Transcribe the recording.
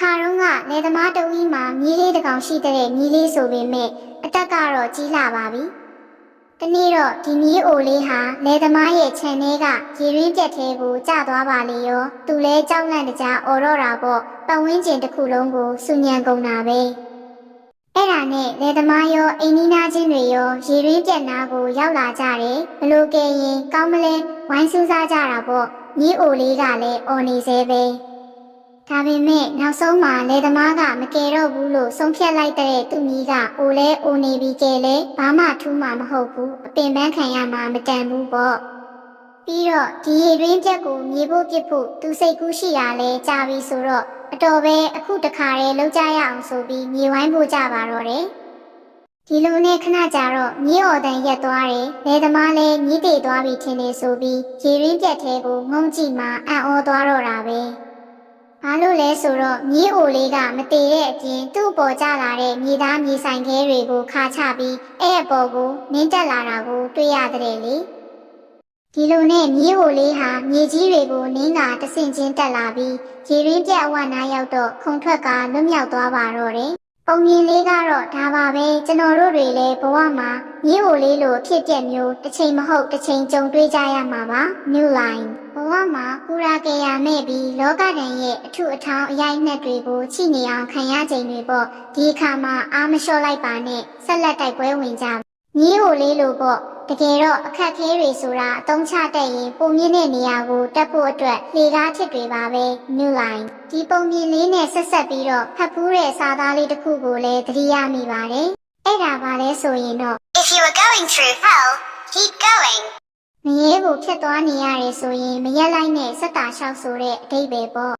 ခါတုန်းကလယ်သမားတဝီမှာမြေးလေးတစ်ကောင်ရှိတဲ့မြေးလေးဆိုပေမဲ့အတက်ကတော့ကြီးလာပါပြီ။တနေ့တော့ဒီမြေးအိုလေးဟာလယ်သမားရဲ့ခြံထဲကရေရင်းပြက်သေးကိုကျသွားပါလေရော။သူလဲကြောက်လန့်တကြားအော်တော့တာပေါ့ပတ်ဝန်းကျင်တစ်ခုလုံးကိုစူညံကုန်တာပဲ။အဲ့ဒါနဲ့လယ်သမားရောအိမ်နီးနားချင်းတွေရောရေရင်းပြက်နာကိုရောက်လာကြတယ်။ဘလို့ကဲရင်ကောင်းမလဲဝိုင်းစူးစားကြတာပေါ့။မြေးအိုလေးကလည်းအော်နေသေးပဲ။ ဒါပေမဲ့နောက်ဆုံးမှာလေသမားကမကယ်တော့ဘူးလို့ဆုံးဖြတ်လိုက်တဲ့သူမီးကအိုလဲအိုနေပြီးကဲလဲဘာမှထူးမှာမဟုတ်ဘူးအပင်ပန်းခံရမှာမတန်ဘူးပေါ့ပြီးတော့ဒီရေရင်းချက်ကိုမြေဖို့ပြစ်ဖို့သူစိတ်ကူးရှိရလဲကြာပြီဆိုတော့အတော်ပဲအခုတခါတည်းလောက်ကြရအောင်ဆိုပြီးမြေဝိုင်းဖို့ကြပါတော့တယ်ဒီလိုနဲ့ခဏကြာတော့မြေော်တန်ရက်သွားတယ်။လေသမားလည်းမြေးတေသွားပြီထင်နေဆိုပြီးရေရင်းပြက်သေးကိုငုံကြည့်မှအံ့ဩသွားတော့တာပဲ။ ဘာလို့လဲဆိုတော့မြေးအိုလေးကမတည်တဲ့အပြင်သူ့ပေါ်ကျလာတဲ့မြေသားမြေဆိုင်ခဲတွေကိုခါချပြီးအဲ့အပေါ်ကိုနင်းတက်လာတာကိုတွေ့ရတဲ့လေဒီလိုနဲ့မြေးအိုလေးဟာမြေကြီးတွေကိုနင်းတာတဆင့်ချင်းတက်လာပြီးရေရင်းပြက်အဝနာရောက်တော့ခုံထွက်ကလွတ်မြောက်သွားပါတော့တယ် ပုံမြင်လေးကတော့ဒါပါပဲကျွန်တော်တို့တွေလည်းဘဝမှာမြေးအိုလေးလိုအဖြစ်ပြက်မျိုးတစ်ချိန်မဟုတ်တစ်ချိန်ကြုံတွေ့ကြရမှာပါ New Line ဘဝမှာပူရာကေယာမဲ့ပြီးလောကဒဏ်ရဲ့အထုအထောင်းအရိုက်နှက်တွေကိုချိနေအောင်ခံရချိန်တွေပေါ့ဒီအခါမှာအာမလျှော့လိုက်ပါနဲ့ဆက်လက်တိုက်ပွဲဝင်ကြမြေးကိုလေးလိုပေါ့ တကယ်တော့အခက်ခဲတွေဆိုတာအတုံးချတက်ရင်ပုံမြင့်တဲ့နေရာကိုတက်ဖို့အတွက်လေကားဖြစ်တွေပါပဲ New Line ဒီပုံမြင်လေးနဲ့ဆက်ဆက်ပြီးတော့ဖတ်ဖူးတဲ့စာသားလေးတစ်ခုကိုလည်းသတိရမိပါတယ်အဲ့ဒါပါလဲဆိုရင်တော့ If you are going through hell, keep going. မရေကိုဖြစ်သွားနေရတယ်ဆိုရင်မရက်လိုက်နဲ့စက်တာလျှောက်ဆိုတဲ့အတိတ်ပဲပေါ့